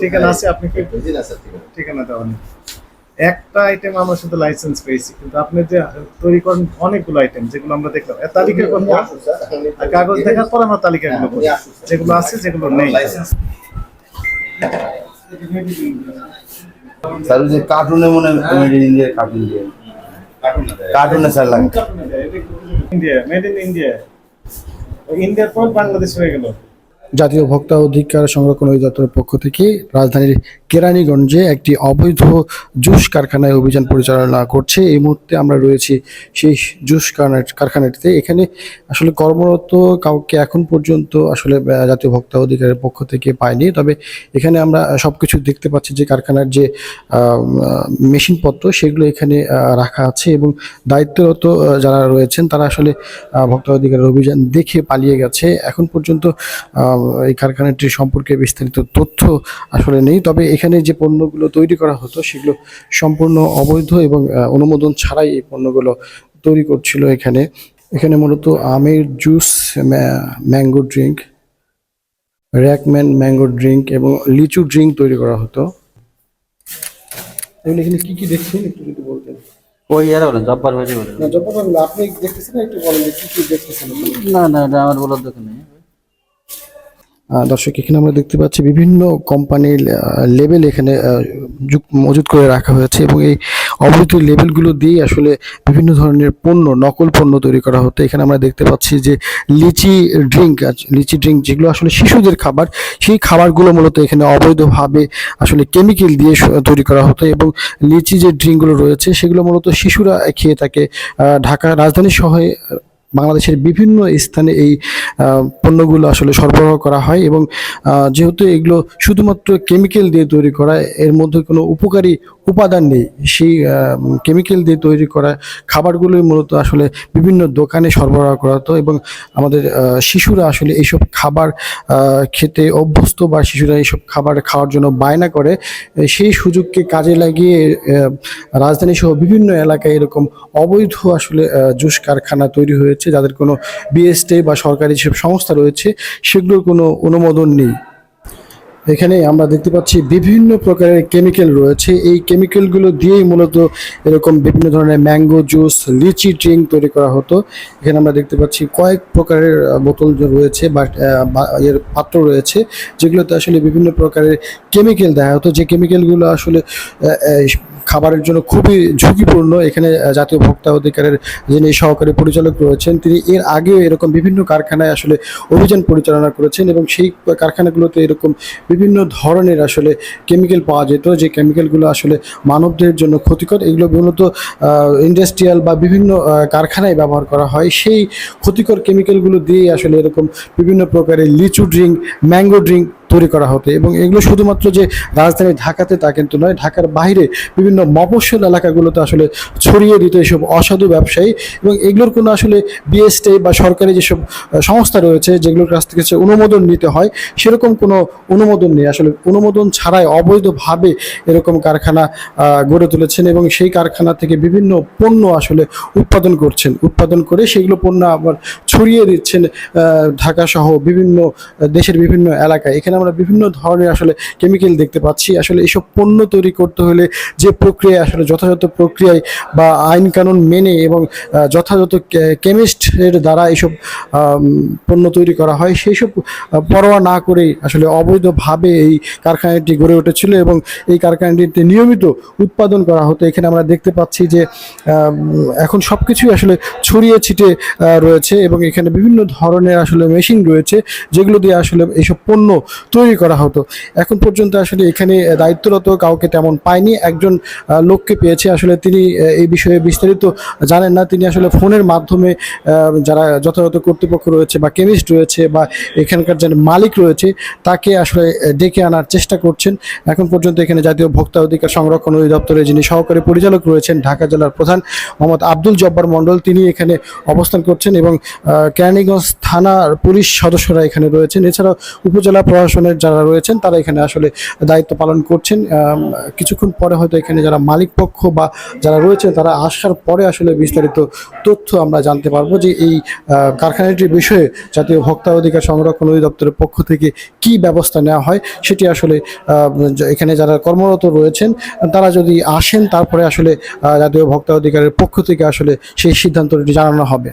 ঠিকানা আছে আপনি কি? ঠিকানা। দেওয়া নেই একটা আইটেম আমরা শুধু লাইসেন্স পেয়েছি কিন্তু আপনি যে তৈরি করেন অনেকগুলো আইটেম যেগুলো আমরা দেখলাম। তালিকা করব কাগজ দেখার পর আমরা তালিকাগুলো হ্যাঁ, করি। যেগুলো আছে যেগুলো নেই। স্যার যে কার্টুনে মনে মেড ইন ইন্ডিয়া কার্টুন দিয়ে। কার্টুনে স্যার লাগে। ইন্ডিয়া মেড ইন ইন্ডিয়া ইন্ডিয়ার পর বাংলাদেশ হয়ে গেল। জাতীয় ভোক্তা অধিকার সংরক্ষণ অধিদপ্তরের পক্ষ থেকে রাজধানীর কেরানীগঞ্জে একটি অবৈধ জুস কারখানায় অভিযান পরিচালনা করছে। এই মুহূর্তে আমরা রয়েছি সেই জুস কারখানা- কারখানাটিতে। এখানে আসলে কর্মরত কাউকে এখন পর্যন্ত আসলে জাতীয় ভোক্তা অধিকারের পক্ষ থেকে পাইনি তবে এখানে আমরা সব কিছু দেখতে পাচ্ছি যে কারখানার যে মেশিনপত্র, সেগুলো এখানে রাখা আছে এবং দায়িত্বরত যারা রয়েছেন, তারা আসলে ভোক্তা অধিকারের অভিযান দেখে পালিয়ে গেছে। এখন পর্যন্ত এই কারখানাটির সম্পর্কে বিস্তারিত তথ্য আসলে নেই। তবে এখানে যে পণ্যগুলো তৈরি করা হতো সেগুলো সম্পূর্ণ অবৈধ এবং অনুমোদন ছাড়াই এই পণ্যগুলো তৈরি করছিল এখানে। এখানে মূলত আমের জুস ম্যাঙ্গো ড্রিঙ্ক র্যাকম্যান ম্যাঙ্গো ড্রিঙ্ক এবং লিচু ড্রিঙ্ক তৈরি করা হতো। এগুলো এখানে কি কি দেখছেন? একটু যদি বলতেন। ওই ইয়ারা বলেন জব্বার বলেন। না আপনি দেখতেছেন একটু বলেন যে কি কি দেখতেছেন? না না এটা আমার বলার দোকান নেই। দর্শক, এখানে আমরা দেখতে পাচ্ছি বিভিন্ন কোম্পানির লেবেল এখানে মজুত করে রাখা হয়েছে এবং এই অবৈধ লেবেলগুলো দিয়ে আসলে বিভিন্ন ধরনের পণ্য, নকল পণ্য তৈরি করা হতো। এখানে আমরা দেখতে পাচ্ছি যে লিচি ড্রিঙ্ক লিচি ড্রিঙ্ক যেগুলো আসলে শিশুদের খাবার, সেই খাবারগুলো মূলত এখানে অবৈধভাবে আসলে কেমিক্যাল দিয়ে তৈরি করা হতো এবং লিচি যে ড্রিঙ্কগুলো রয়েছে, সেগুলো মূলত শিশুরা খেয়ে থাকে। ঢাকা রাজধানী সহ বাংলাদেশের বিভিন্ন স্থানে এই পণ্যগুলো আসলে সরবরাহ করা হয় এবং যেহেতু এগুলো শুধুমাত্র কেমিক্যাল দিয়ে তৈরি করা, এর মধ্যে কোনো উপকারী উপাদান নেই। সেই কেমিক্যাল দিয়ে তৈরি করা খাবারগুলোই মূলত আসলে বিভিন্ন দোকানে সরবরাহ করা হতো এবং আমাদের শিশুরা আসলে এইসব খাবার খেতে অভ্যস্ত বা শিশুরা এইসব খাবার খাওয়ার জন্য বায়না করে সেই সুযোগকে কাজে লাগিয়ে রাজধানী সহ বিভিন্ন এলাকায় এরকম অবৈধ আসলে জুস কারখানা তৈরি হয়েছে, যাদের কোনো বিএসটি বা সরকারি সংস্থা রয়েছে, সেগুলোর কোনো অনুমোদন নেই। এখানে আমরা দেখতে পাচ্ছি বিভিন্ন প্রকারের কেমিক্যাল রয়েছে। এই কেমিক্যালগুলো দিয়েই মূলত এরকম বিভিন্ন ধরনের ম্যাঙ্গো জুস, লিচি ড্রিঙ্ক তৈরি করা হতো। এখানে আমরা দেখতে পাচ্ছি কয়েক প্রকারের বোতল রয়েছে বা এর পাত্র রয়েছে, যেগুলোতে আসলে বিভিন্ন প্রকারের কেমিক্যাল দেওয়া হতো। যে কেমিক্যালগুলো আসলে খাবারের জন্য খুবই ঝুঁকিপূর্ণ। এখানে জাতীয় ভোক্তা অধিকারের যিনি সহকারী পরিচালক রয়েছেন, তিনি এর আগেও এরকম বিভিন্ন কারখানায় আসলে অভিযান পরিচালনা করেছেন এবং সেই কারখানাগুলোতে এরকম বিভিন্ন ধরনের আসলে কেমিক্যাল পাওয়া যেত, যে কেমিক্যালগুলো আসলে মানবদের জন্য ক্ষতিকর। এগুলো মূলত ইন্ডাস্ট্রিয়াল বা বিভিন্ন কারখানায় ব্যবহার করা হয়। সেই ক্ষতিকর কেমিক্যালগুলো দিয়ে আসলে এরকম বিভিন্ন প্রকারের লিচু ড্রিঙ্ক, ম্যাঙ্গো ড্রিঙ্ক তৈরি করা হতো এবং এগুলো শুধুমাত্র যে রাজধানী ঢাকাতে তা কিন্তু নয়, ঢাকার বাইরে বিভিন্ন মফস্বল এলাকাগুলোতে আসলে ছড়িয়ে দিত এসব অসাধু ব্যবসায়ী এবং এগুলোর কোনো আসলে বিএসটি বা সরকারি যেসব সংস্থা রয়েছে যেগুলোর কাছ থেকে অনুমোদন নিতে হয়, সেরকম কোনো অনুমোদন নেই। আসলে অনুমোদন ছাড়াই অবৈধভাবে এরকম কারখানা গড়ে তুলেছেন এবং সেই কারখানা থেকে বিভিন্ন পণ্য আসলে উৎপাদন করছেন। উৎপাদন করে সেগুলো পণ্য আবার ছড়িয়ে দিচ্ছেন ঢাকা সহ বিভিন্ন দেশের বিভিন্ন এলাকায়। এখানে আমরা বিভিন্ন ধরনের আসলে কেমিক্যাল দেখতে পাচ্ছি। আসলে এইসব পণ্য তৈরি করতে হলে যে প্রক্রিয়ায় আসলে যথাযথ প্রক্রিয়ায় বা আইন কানুন মেনে এবং যথাযথ কেমিস্টের দ্বারা এইসব আম, পণ্য তৈরি করা হয় সেই সব পরোয়া না করেই আসলে অবৈধভাবে এই কারখানাটি গড়ে উঠেছিল এবং এই কারখানাটিতে নিয়মিত উৎপাদন করা হতো। এখানে আমরা দেখতে পাচ্ছি যে এখন সব কিছুই আসলে ছড়িয়ে ছিটে রয়েছে এবং এখানে বিভিন্ন ধরনের আসলে মেশিন রয়েছে যেগুলো দিয়ে আসলে এইসব পণ্য তৈরি করা হতো। এখন পর্যন্ত আসলে এখানে দায়িত্বরত কাউকে তেমন পায়নি। একজন লোককে পেয়েছে। আসলে তিনি এই বিষয়ে বিস্তারিত জানেন না। তিনি আসলে ফোনের মাধ্যমে যারা যথাযথ কর্তৃপক্ষ রয়েছে বা কেমিস্ট রয়েছে বা এখানকার যারা মালিক রয়েছে, তাকে আসলে ডেকে আনার চেষ্টা করছেন। এখন পর্যন্ত এখানে জাতীয় ভোক্তা অধিকার সংরক্ষণ অধিদপ্তরের যিনি সহকারী পরিচালক রয়েছেন, ঢাকা জেলার প্রধান মোহাম্মদ আব্দুল জব্বার মণ্ডল, তিনি এখানে অবস্থান করছেন এবং কেরানীগঞ্জ থানার পুলিশ সদস্যরা এখানে রয়েছেন। এছাড়াও উপজেলা প্রশাসনের প্রশাসনের যারা রয়েছেন, তারা এখানে আসলে দায়িত্ব পালন করছেন। কিছুক্ষণ পরে হয়তো এখানে যারা মালিক পক্ষ বা যারা রয়েছে তারা আসার পরে আসলে বিস্তারিত তথ্য আমরা জানতে পারব যে এই কারখানাটির বিষয়ে জাতীয় ভোক্তা অধিকার সংরক্ষণ অধিদপ্তরের পক্ষ থেকে কি ব্যবস্থা নেওয়া হয়, সেটি আসলে এখানে যারা কর্মরত রয়েছেন, তারা যদি আসেন, তারপরে আসলে জাতীয় ভোক্তা অধিকারের পক্ষ থেকে আসলে সেই সিদ্ধান্তটি জানানো হবে।